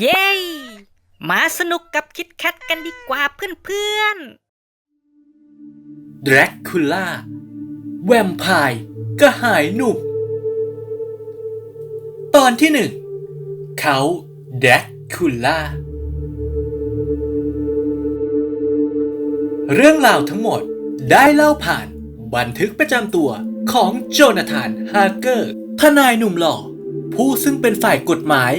เย้มาสนุกกับคิดแคทกันดีกว่าเพื่อนดราคูล่าแวมไพร์กระหายหนุ่ม ตอนที่หนึ่ง เขาดราคูล่า เรื่องราวทั้งหมดได้เล่าผ่านบันทึกประจำตัวของโจนาธานฮาร์เกอร์ ทนายหนุ่มหล่อ ผู้ซึ่งเป็นฝ่ายกฎหมาย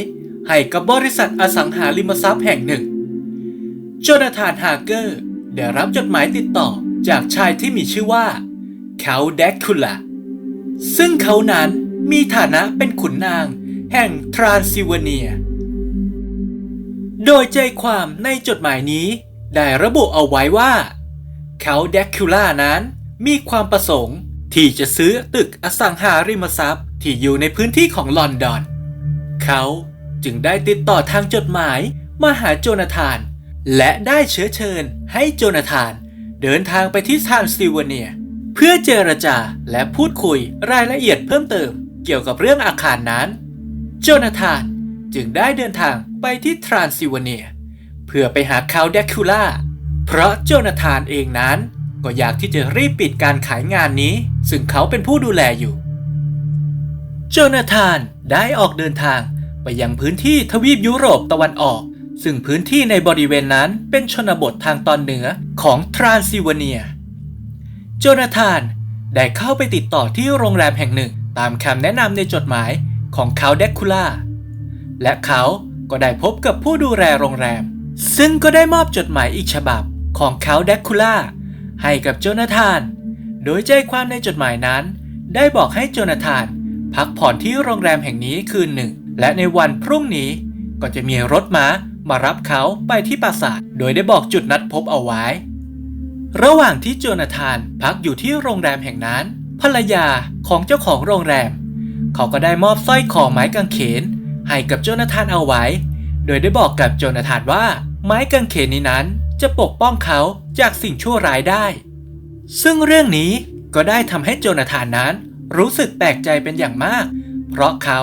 ให้กับบริษัทอสังหาริมทรัพย์แห่งหนึ่ง โจนาธานฮาร์เกอร์ได้รับจดหมายติดต่อจากชายที่มีชื่อว่าเขาแดกคูล่าซึ่งเขานั้นมีฐานะเป็นขุนนางแห่งทรานซิลเวเนีย โดยใจความในจดหมายนี้ได้ระบุเอาไว้ว่า เขาแดกคูล่านั้นมีความประสงค์ที่จะซื้อตึกอสังหาริมทรัพย์ที่อยู่ในพื้นที่ของลอนดอน เขา จึงได้ติดต่อทางจดหมายมาหาโจนาธาน และได้เชื้อเชิญให้โจนาธาน เดินทางไปที่ทรานซิวเนีย เพื่อเจรจาและพูดคุยรายละเอียดเพิ่มเติมเกี่ยวกับเรื่องอาคารนั้น โจนาธานจึงได้เดินทางไปที่ทรานซิวเนีย เพื่อไปหาคาวแดคูล่า เพราะโจนาธานเองนั้น ก็อยากที่จะรีบปิดการขายงานนี้ ซึ่งเขาเป็นผู้ดูแลอยู่ โจนาธานได้ออกเดินทาง ไปยังพื้นที่ทวีปยุโรปตะวันออก ซึ่งพื้นที่ในบริเวณนั้นเป็นชนบททางตอนเหนือของทรานซิเวเนีย โจนาธานได้เข้าไปติดต่อที่โรงแรมแห่งหนึ่งตามคำแนะนำในจดหมายของเขาแดกคูล่า และเขาก็ได้พบกับผู้ดูแลโรงแรม ซึ่งก็ได้มอบจดหมายอีกฉบับของเขาแดกคูล่าให้กับโจนาธาน โดยใจความในจดหมายนั้น ได้บอกให้โจนาธาน พักผ่อนที่โรงแรมแห่งนี้คืนหนึ่ง และในวันพรุ่งนี้ก็จะมีรถม้ามารับเขาไปที่ปราสาท โดยได้บอกจุดนัดพบเอาไว้ ระหว่างที่โจนาธานพักอยู่ที่โรงแรมแห่งนั้น ภรรยาของเจ้าของโรงแรม เขาก็ได้มอบสร้อยคอไม้กางเขน ให้กับโจนาธานเอาไว้ โดยได้บอกกับโจนาธานว่า ไม้กางเขนนี้นั้นจะปกป้องเขาจากสิ่งชั่วร้ายได้ ซึ่งเรื่องนี้ก็ได้ทำให้โจนาธานนั้นรู้สึกแปลกใจเป็นอย่างมาก เพราะเขา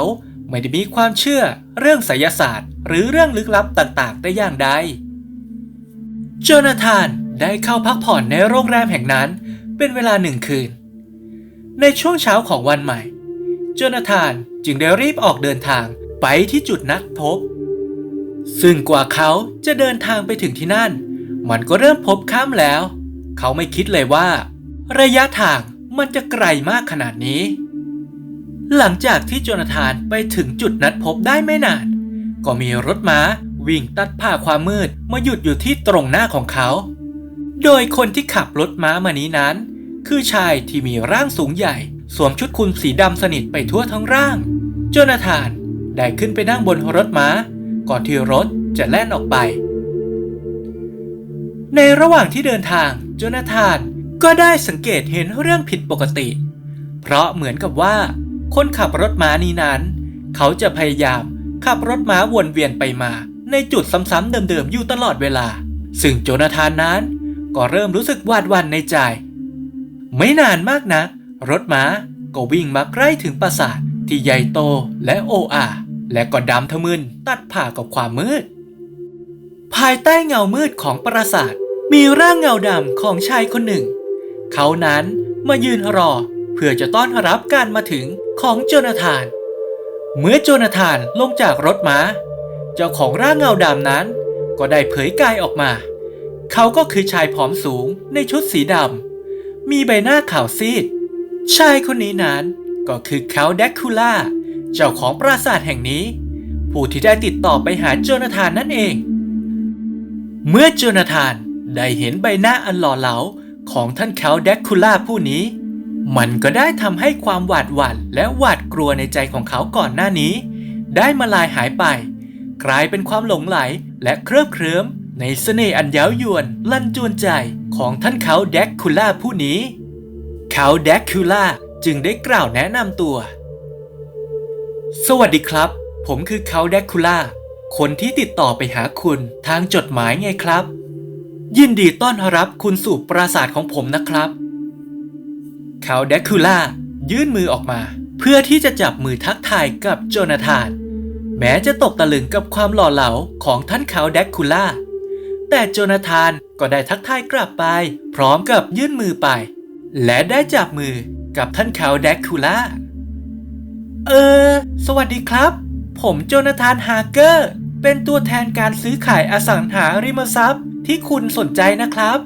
ไม่ได้มีความเชื่อเรื่องไสยศาสตร์ หรือเรื่องลึกลับต่างๆ ได้อย่างใดโจนาธานได้เข้าพักผ่อนในโรงแรมแห่งนั้นเป็นเวลาหนึ่งคืน ในช่วงเช้าของวันใหม่ โจนาธานจึงได้รีบออกเดินทางไปที่จุดนัดพบ ซึ่งกว่าเขาจะเดินทางไปถึงที่นั่น มันก็เริ่มพบค่ำแล้ว เขาไม่คิดเลยว่า ระยะทางมันจะไกลมากขนาดนี้ หลังจากที่โจนาธานไปถึงจุดนัดพบได้ไม่นาน ก็มีรถม้าวิ่งตัดผ่าความมืดมาหยุดอยู่ที่ตรงหน้าของเขา โดยคนที่ขับรถม้ามานี้นั้น คือชายที่มีร่างสูงใหญ่ สวมชุดคลุมสีดำสนิทไปทั่วทั้งร่าง โจนาธานได้ขึ้นไปนั่งบนรถม้า ก่อนที่รถจะแล่นออกไป ในระหว่างที่เดินทาง โจนาธานก็ได้สังเกตเห็นเรื่องผิดปกติ เพราะเหมือนกับว่า คนขับรถม้านี้นั้น เขาจะพยายามขับรถม้าวนเวียนไปมาในจุดซ้ำๆเดิมๆอยู่ตลอดเวลา ซึ่งโจนาธานนั้น ก็เริ่มรู้สึกหวาดหวั่นในใจ ไม่นานมากนะักรถม้าก็วิ่งมาใกล้ถึงปราสาทที่ใหญ่โตและโออาและก็ดำทะมึนตัดผ่ากับความมืด ภายใต้เงามืดของปราสาทมีร่างเงาดำของชายคนหนึ่ง เขานั้นมายืนรอเพื่อจะต้อนรับการมาถึง ของโจนาธาน เมื่อโจนาธานลงจากรถม้า เจ้าของร่างเงาดำนั้นก็ได้เผยกายออกมา เขาก็คือชายผอมสูงในชุดสีดำ มีใบหน้าขาวซีด ชายคนนี้นั้นก็คือเขาแดกคูล่า เจ้าของปราสาทแห่งนี้ ผู้ที่ได้ติดต่อไปหาโจนาธานนั่นเอง เมื่อโจนาธานได้เห็นใบหน้าอันหล่อเหลาของท่านเขาแดกคูล่าผู้นี้ มันก็ได้ทำให้ความหวาดหวั่นและหวาดกลัวในใจของเขาก่อนหน้านี้ ได้มาลายหายไป กลายเป็นความหลงไหลและเคลิบเคลิ้มในเสน่ห์อันเย้ายวนลั่นจวนใจของท่านเขาแดกคูล่าผู้นี้ เขาแดกคูล่าจึงได้กล่าวแนะนำตัว สวัสดีครับ ผมคือเขาแดกคูล่าคนที่ติดต่อไปหาคุณทางจดหมายไงครับ ยินดีต้อนรับคุณสู่ปราสาทของผมนะครับ เขาแดกคูล่ายื่นมือออกมา เพื่อที่จะจับมือทักทายกับโจนาธาน แม้จะตกตะลึงกับความหล่อเหลาของท่านเขาแดกคูล่า แต่โจนาธานก็ได้ทักทายกลับไป พร้อมกับยื่นมือไป และได้จับมือกับท่านเขาแดกคูล่า เออ สวัสดีครับ ผมโจนาธานฮาร์เกอร์ เป็นตัวแทนการซื้อขายอสังหาริมทรัพย์ที่คุณสนใจนะครับ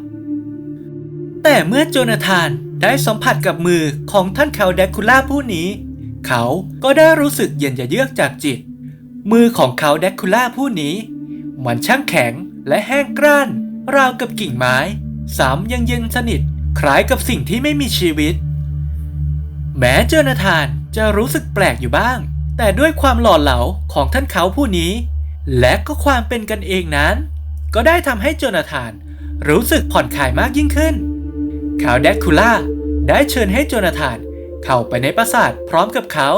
แต่เมื่อโจนาธาน ได้สัมผัสกับมือของท่านเขาแดกคูล่าผู้นี้ เขาก็ได้รู้สึกเย็นยะเยือกจากจิต มือของเขาแดกคูล่าผู้นี้ มันช่างแข็งและแห้งกร้าน ราวกับกิ่งไม้สามยังเย็นสนิทคล้ายกับสิ่งที่ไม่มีชีวิต แม้โจอนาธานจะรู้สึกแปลกอยู่บ้าง แต่ด้วยความหล่อเหลาของท่านเขาผู้นี้ และก็ความเป็นกันเองนั้น ก็ได้ทำให้โจนาธานรู้สึกผ่อนคลายมากยิ่งขึ้น ข่าวแดกคูล่าได้เชิญให้โจนาธานเข้าไปในปราสาทพร้อมกับเขา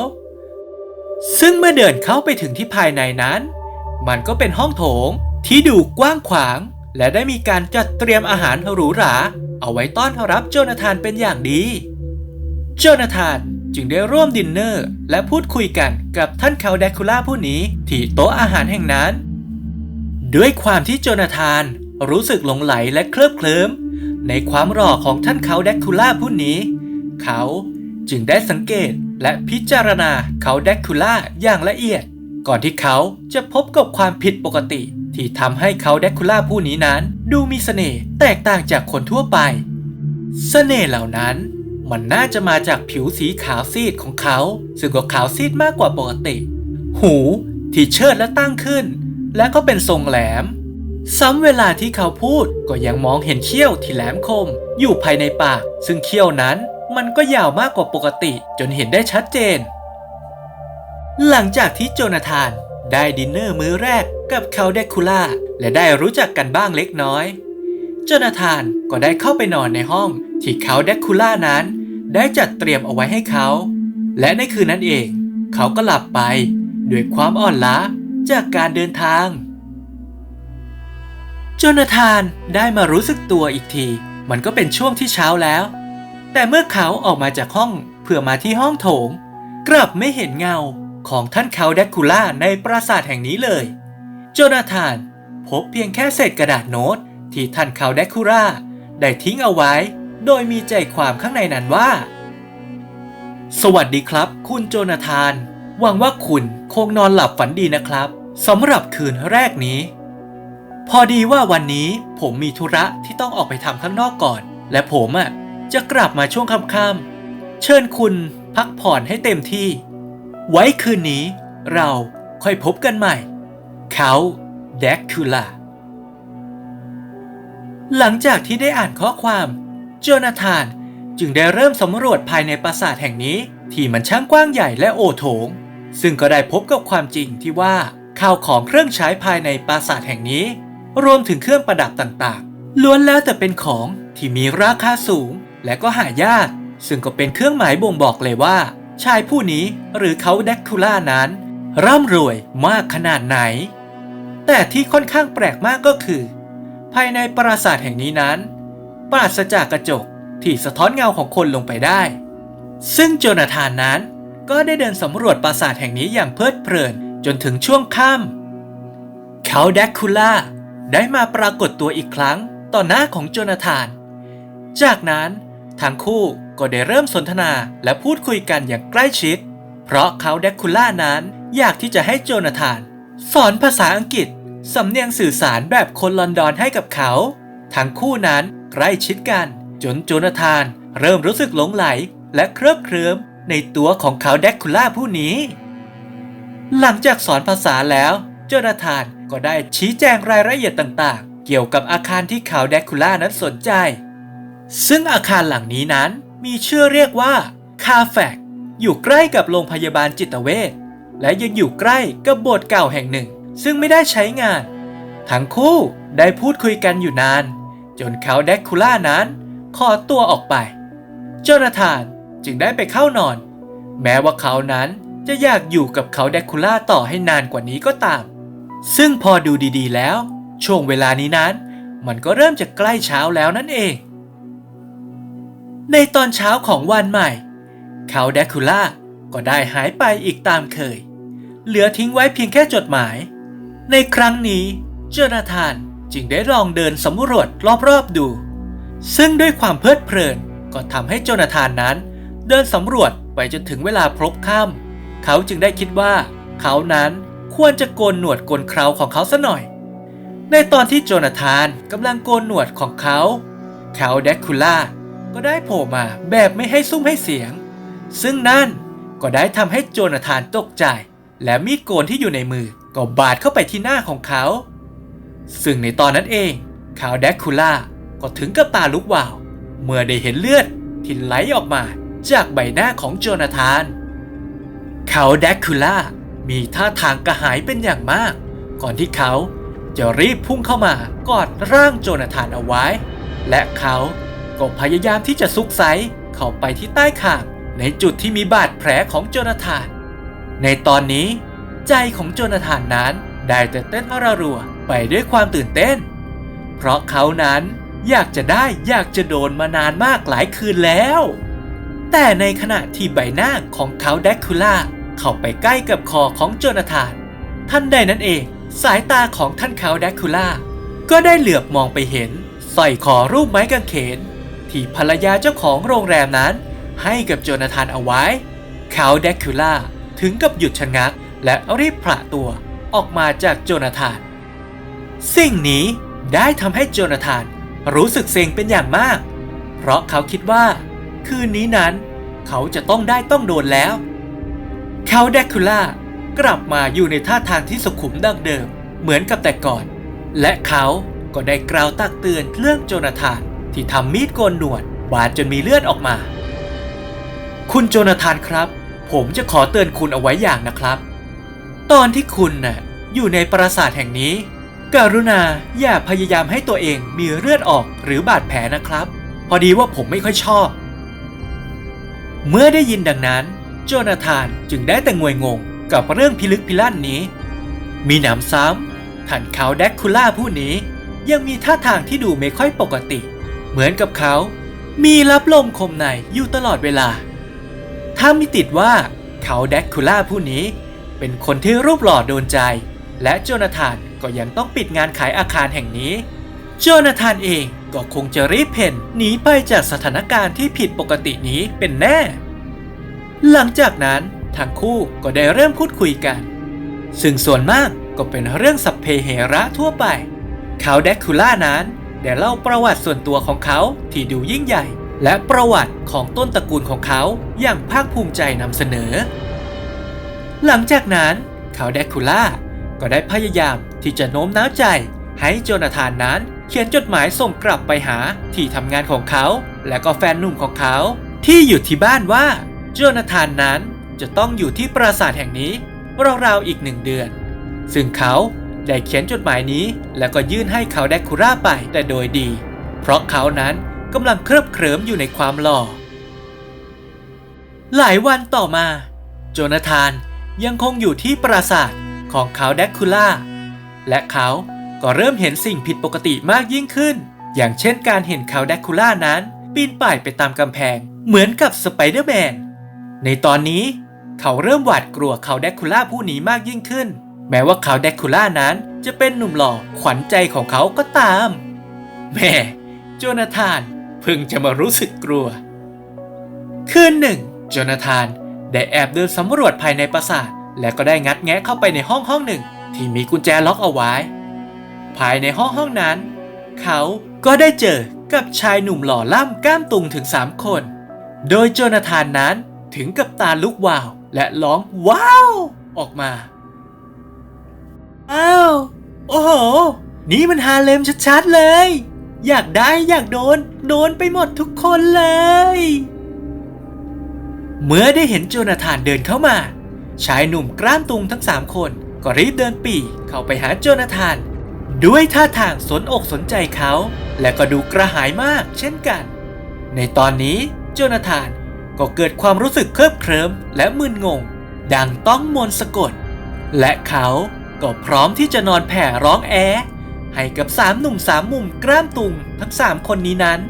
ซึ่งเมื่อเดินเข้าไปถึงที่ภายในนั้น มันก็เป็นห้องโถงที่ดูกว้างขวาง และได้มีการจัดเตรียมอาหารหรูหรา เอาไว้ต้อนรับโจนาธานเป็นอย่างดี โจนาธานจึงได้ร่วมดินเนอร์ และพูดคุยกันกับท่านคาแดคูล่าผู้นี้ที่โต๊ะอาหารแห่งนั้น ด้วยความที่โจนาธานรู้สึกหลงไหลและเคลิบเคลิ้ม ในความหล่อของท่านเขาแดกคูล่าผู้นี้ เขาจึงได้สังเกตและพิจารณาเขาแดกคูล่าอย่างละเอียด ก่อนที่เขาจะพบกับความผิดปกติ ที่ทำให้เขาแดกคูล่าผู้นี้นั้น ดูมีเสน่ห์แตกต่างจากคนทั่วไปเสน่ห์เหล่านั้นมันน่าจะมาจากผิวสีขาวซีดของเขา ซึ่งก็ขาวซีดมากกว่าปกติ หูที่เชิดและตั้งขึ้น และก็เป็นทรงแหลม ซ้ำเวลาที่เขาพูดก็ยังมองเห็นเขี้ยวที่แหลมคม อยู่ภายในปาก ซึ่งเขี้ยวนั้นมันก็ยาวมากกว่าปกติจนเห็นได้ชัดเจน หลังจากที่โจนาธานได้ดินเนอร์มื้อแรกกับเขาเดคูล่าและได้รู้จักกันบ้างเล็กน้อย โจนาธานก็ได้เข้าไปนอนในห้องที่เขาเดคูล่านั้น ได้จัดเตรียมเอาไว้ให้เขา และในคืนนั้นเอง เขาก็หลับไปด้วยความอ่อนล้าจากการเดินทาง จนาธานได้มารู้สึกตัวอีกที มันก็เป็นช่วงที่เช้าแล้ว แต่เมื่อเขาออกมาจากห้องเพื่อมาที่ห้องโถง กลับไม่เห็นเงาของท่านเขาแดกคูล่าในปราสาทแห่งนี้เลย โจนาธานพบเพียงแค่เศษกระดาษโน้ต ที่ท่านเขาแดกคูล่าได้ทิ้งเอาไว้ โดยมีใจความข้างในนั้นว่า สวัสดีครับ คุณโจนาธาน หวังว่าคุณคงนอนหลับฝันดีนะครับสำหรับคืนแรกนี้ พอดีว่าวันนี้ผมมีธุระที่ต้องออกไปทำข้างนอกก่อน และผมอะจะกลับมาช่วงค่ำๆเชิญคุณพักผ่อนให้เต็มที่ ไว้คืนนี้เราค่อยพบกันใหม่ เขาแดกคูล่าหลังจากที่ได้อ่านข้อความโจนาธานจึงได้เริ่มสำรวจภายในปราสาทแห่งนี้ที่มันช่างกว้างใหญ่และโอโถง ซึ่งก็ได้พบกับความจริงที่ว่าข้าวของเครื่องใช้ภายในปราสาทแห่งนี้ รวมถึงเครื่องประดับต่างๆ ล้วนแล้วแต่เป็นของที่มีราคาสูง และก็หายาก ซึ่งก็เป็นเครื่องหมายบ่งบอกเลยว่า ชายผู้นี้หรือเขาแดกคูล่านั้น ร่ำรวยมากขนาดไหน แต่ที่ค่อนข้างแปลกมากก็คือ ภายในปราสาทแห่งนี้นั้นปราศจากกระจกที่สะท้อนเงาของคนลงไปได้ ซึ่งโจนาธานนั้นก็ได้เดินสำรวจปราสาทแห่งนี้อย่างเพลิดเพลินจนถึงช่วงค่ำเขาแดกคูล่า ได้มาปรากฏตัวอีกครั้งต่อหน้าของโจนาธาน จากนั้นทั้งคู่ก็ได้เริ่มสนทนาและพูดคุยกันอย่างใกล้ชิด เพราะเขาแดกคูล่านั้นอยากที่จะให้โจนาธาน สอนภาษาอังกฤษ สำเนียงสื่อสารแบบคนลอนดอนให้กับเขา ทั้งคู่นั้นใกล้ชิดกัน จนโจนาธานเริ่มรู้สึกหลงไหลและเคลิบเคลิ้มในตัวของเขาแดกคูล่าผู้นี้ หลังจากสอนภาษาแล้ว จนาธานก็ได้ชี้แจงรายละเอียดต่างๆ เกี่ยวกับอาคารที่เขาแดกคูล่านั้นสนใจ ซึ่งอาคารหลังนี้นั้นมีชื่อเรียกว่าคาแฟกอยู่ใกล้กับโรงพยาบาลจิตเวชและยังอยู่ใกล้กับโบสถ์เก่าแห่งหนึ่ง ซึ่งไม่ได้ใช้งาน ทั้งคู่ได้พูดคุยกันอยู่นาน จนเขาแดกคูล่านั้น ขอตัวออกไปโจนาธานจึงได้ไปเข้านอน แม้ว่าเขานั้นจะอยากอยู่กับเขาแดกคูล่าต่อให้นานกว่านี้ก็ตาม ซึ่งพอดูดีๆแล้ว ช่วงเวลานี้นั้น มันก็เริ่มจะใกล้เช้าแล้วนั่นเอง ในตอนเช้าของวันใหม่ เขาแดกคูล่าก็ได้หายไปอีกตามเคย เหลือทิ้งไว้เพียงแค่จดหมาย ในครั้งนี้โจนาธานจึงได้ลองเดินสำรวจรอบๆดู ซึ่งด้วยความเพลิดเพลินก็ทำให้โจนาธานนั้น เดินสำรวจไปจนถึงเวลาพลบค่ำเขาจึงได้คิดว่า เขานั้น ควรจะโกนหนวดโกนเคราของเขาซะหน่อย ในตอนที่โจนาธานกำลังโกนหนวดของเขาเขาแดกคูล่าก็ได้โผล่มาแบบไม่ให้ซุ้มให้เสียง ซึ่งนั่นก็ได้ทำให้โจนาธานตกใจ และมีดโกนที่อยู่ในมือก็บาดเข้าไปที่หน้าของเขา ซึ่งในตอนนั้นเองขาวแดกคูล่าก็ถึงกับตาลุกวาว เมื่อได้เห็นเลือดที่ไหลออกมาจากใบหน้าของโจนาธาน เขาแดกคูล่า มีท่าทางกระหายเป็นอย่างมาก ก่อนที่เขาจะรีบพุ่งเข้ามากอดร่างโจนาธานเอาไว้ และเขาก็พยายามที่จะซุกไซเข้าไปที่ใต้คางในจุดที่มีบาดแผลของโจนาธาน ในตอนนี้ ใจของโจนาธานนั้นได้แต่เต้นระรัวไปด้วยความตื่นเต้น เพราะเขานั้นอยากจะได้อยากจะโดนมานานมากหลายคืนแล้ว แต่ในขณะที่ใบหน้าของเขาแดกคูล่า เข้าไปใกล้กับคอของโจนาธาน ท่านใดนั้นเอง สายตาของท่านเขาแดกคูล่า ก็ได้เหลือบมองไปเห็นสร้อยคอรูปไม้กางเขน ที่ภรรยาเจ้าของโรงแรมนั้น ให้กับโจนาธานเอาไว้ เขาแดกคูล่าถึงกับหยุดชะงัก และรีบผละตัวออกมาจากโจนาธาน สิ่งนี้ได้ทำให้โจนาธานรู้สึกเซ็งเป็นอย่างมาก เพราะเขาคิดว่า คืนนี้นั้น เขาจะต้องได้ต้องโดนแล้ว เขาแดคูล่ากลับมาอยู่ในท่าทางที่สุขุมดังเดิม เหมือนกับแต่ก่อน และเขาก็ได้กล่าวตักเตือนเรื่องโจนาธานที่ทำมีดโกนหนวดบาดจนมีเลือดออกมา คุณโจนาธานครับ ผมจะขอเตือนคุณเอาไว้อย่างนะครับ ตอนที่คุณน่ะอยู่ในปราสาทแห่งนี้ กรุณาอย่าพยายามให้ตัวเองมีเลือดออกหรือบาดแผลนะครับ พอดีว่าผมไม่ค่อยชอบ เมื่อได้ยินดังนั้น โจนาธานจึงได้แต่งวยงงกับเรื่องพิลึกพิลั่นนี้ มีหนำซ้ำท่านเขาแดกคูล่าผู้นี้ ยังมีท่าทางที่ดูไม่ค่อยปกติ เหมือนกับเขา มีรับลมคมในอยู่ตลอดเวลา ถ้ามีติดว่าเขาแดกคูล่าผู้นี้ เป็นคนที่รูปหล่อโดนใจ และโจนาธานก็ยังต้องปิดงานขายอาคารแห่งนี้ โจนาธานเองก็คงจะรีบเพ่นหนีไปจากสถานการณ์ที่ผิดปกตินี้เป็นแน่ หลังจากนั้นทั้งคู่ก็ได้เริ่มพูดคุยกัน ซึ่งส่วนมากก็เป็นเรื่องสัพเพเหระทั่วไป เขาแดกคูล่านั้นได้เล่าประวัติส่วนตัวของเขาที่ดูยิ่งใหญ่ และประวัติของต้นตระกูลของเขาอย่างภาคภูมิใจนำเสนอ หลังจากนั้นเขาแดกคูล่าก็ได้พยายามที่จะโน้มน้าวใจ ให้โจนาธานนั้นเขียนจดหมายส่งกลับไปหาที่ทำงานของเขา และก็แฟนหนุ่มของเขา ที่อยู่ที่บ้านว่า โจนาธานนั้นจะต้องอยู่ที่ปราสาทแห่งนี้ราวๆอีกหนึ่งเดือน ซึ่งเขาได้เขียนจดหมายนี้แล้วก็ยื่นให้เขาแดกคูร่าไปแต่โดยดี เพราะเขานั้นกำลังเคลิบเคลิ้มอยู่ในความหล่อ หลายวันต่อมา โจนาธานยังคงอยู่ที่ปราสาทของเขาแดกคูล่า และเขาก็เริ่มเห็นสิ่งผิดปกติมากยิ่งขึ้น อย่างเช่นการเห็นเขาแดกคูล่านั้น ปีนป่ายไปตามกำแพง เหมือนกับสไปเดอร์แมน ในตอนนี้เขาเริ่มหวาดกลัวเขาแดกคูล่าผู้นี้มากยิ่งขึ้น แม้ว่าเขาแดกคูล่านั้นจะเป็นหนุ่มหล่อขวัญใจของเขาก็ตาม แม่ โจนาธานเพิ่งจะมารู้สึกกลัว คืนหนึ่ง โจนาธานได้แอบเดินสำรวจภายในปราสาท และก็ได้งัดแงะเข้าไปในห้องห้องหนึ่ง ที่มีกุญแจล็อกเอาไว้ ภายในห้องห้องนั้น เขาก็ได้เจอกับชายหนุ่มหล่อล่ำกล้ามตุงถึงสามคน โดยโจนาธานนั้น ถึงกับตาลุกวาว และร้องว้าว ออกมาอ้าวโอ้โห นี่มันฮาเลมชัดๆเลย อยากได้อยากโดน โดนไปหมดทุกคนเลย เมื่อได้เห็นโจนาธานเดินเข้ามา ชายหนุ่มกล้ามตุงทั้งสามคนก็รีบเดินปีเข้าไปหาโจนาธาน ด้วยท่าทางสนอกสนใจเขา และก็ดูกระหายมากเช่นกัน ในตอนนี้โจนาธาน ก็เกิดความรู้สึกเคลิบเคลิ้มและมึนงง ดังต้องมนสะกด และเขาก็พร้อมที่จะนอนแผ่ร้องแอ ให้กับสามหนุ่มสามมุมกล้ามตุงทั้งสามคนนี้นั้น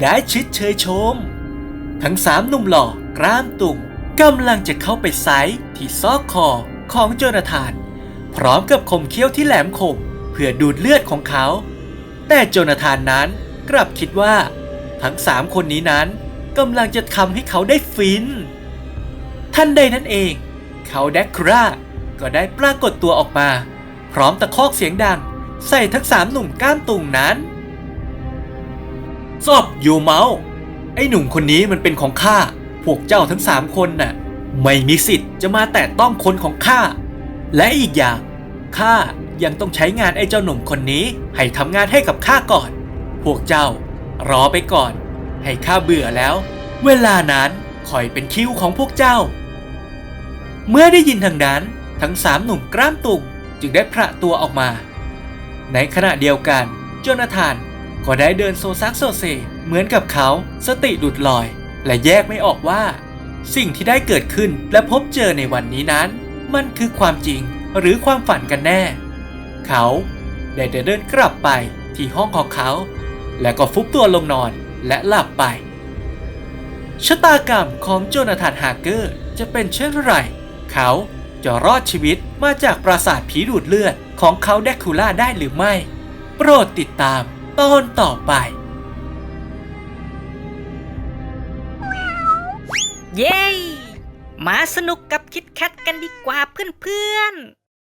ได้ชิดเชยชม ทั้งสามหนุ่มหล่อกล้ามตุงกำลังจะเข้าไปไซส์ที่ซอกคอของโจนาธาน พร้อมกับคมเขี้ยวที่แหลมคมเพื่อดูดเลือดของเขา แต่โจนาธานนั้นกลับคิดว่า ทั้งสามคนนี้นั้น กำลังจะทำให้เขาได้ฟินทันใดนั้นเอง เขาแดกคราก็ได้ปรากฏตัวออกมา พร้อมตะคอกเสียงดัง ใส่ทั้งสามหนุ่มก้ามตุงนั้นซอบอยู่เมาไอ้หนุ่มคนนี้มันเป็นของข้า พวกเจ้าทั้งสามคนน่ะ ไม่มีสิทธิ์จะมาแตะต้องคนของข้า และอีกอย่างข้ายังต้องใช้งานไอ้เจ้าหนุ่มคนนี้ให้ทำงานให้กับข้าก่อน พวกเจ้ารอไปก่อน ให้ข้าเบื่อแล้ว เวลานั้นคอยเป็นคิวของพวกเจ้า เมื่อได้ยินทางนั้น ทั้งสามหนุ่มกล้ามตุงจึงได้พระตัวออกมา ในขณะเดียวกันโจนาธานก็ได้เดินโซซักโซเซเหมือนกับเขาสติหลุดลอย และแยกไม่ออกว่า สิ่งที่ได้เกิดขึ้นและพบเจอในวันนี้นั้น มันคือความจริงหรือความฝันกันแน่ เขาได้เดินกลับไปที่ห้องของเขา แล้วก็ฟุบตัวลงนอน และหลับไป ชะตากรรมของโจนาธานฮาร์เกอร์จะเป็นเช่นไร เขาจะรอดชีวิตมาจากปราสาทผีดูดเลือดของเขาแดกคูล่าได้หรือไม่ โปรดติดตามตอนต่อไป เย้ มาสนุกกับคิดแคทกันดีกว่าเพื่อนๆ